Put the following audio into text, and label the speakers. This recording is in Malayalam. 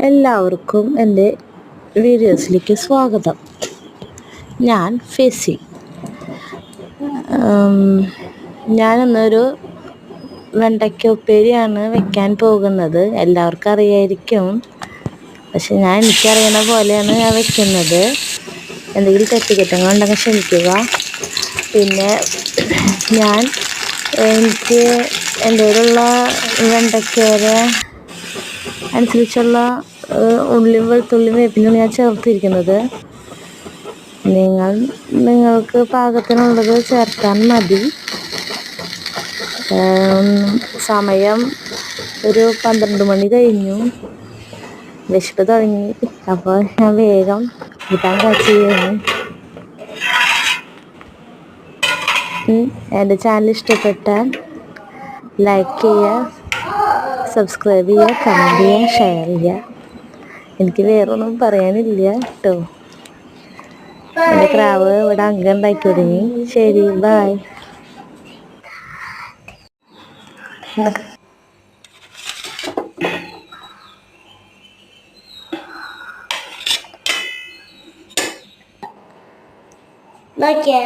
Speaker 1: എല്ലാവർക്കും എന്റെ വീഡിയോസിലേക്ക് സ്വാഗതം. ഞാൻ ഫെസി. ഞാനിന്നൊരു വെണ്ടയ്ക്ക ഉപ്പേരിയാണ് വെക്കാൻ പോകുന്നത്. എല്ലാവർക്കും അറിയായിരിക്കും. പക്ഷെ ഞാൻ എനിക്കറിയണ പോലെയാണ് ഞാൻ വെക്കുന്നത്. എന്തെങ്കിലും തെറ്റുകുറ്റങ്ങളുണ്ടെങ്കിൽ ക്ഷമിക്കുക. പിന്നെ ഞാൻ എനിക്ക് എന്റെ കയ്യിലുള്ള വെണ്ടയ്ക്കയുടെ അനുസരിച്ചുള്ള ഉള്ളിയും വെളുത്തുള്ളിയും വേപ്പിനും ഞാൻ ചേർത്തിരിക്കുന്നത്. നിങ്ങൾ നിങ്ങൾക്ക് പാകത്തിനുള്ളത് ചേർത്താൽ മതി. സമയം ഒരു പന്ത്രണ്ട് മണി കഴിഞ്ഞു. വിശപ്പ് തുടങ്ങി. അപ്പോൾ ഞാൻ വേഗം കൂട്ടാൻ ചെയ്യുന്നു. എന്റെ ചാനൽ ഇഷ്ടപ്പെട്ടാൽ ലൈക്ക് ചെയ്യുക. സബ്സ്ക്രൈബ് ചെയ്യുക കമന്റ് ചെയ്യുക ഷെയർ ചെയ്യുക. എനിക്ക് വേറൊന്നും പറയാനില്ല കേട്ടോ. എന്റെ ക്രാവ് ഇവിടെ അംഗം ഉണ്ടാക്കി തുടങ്ങി ശരി ബായ്
Speaker 2: നോക്കിയേ.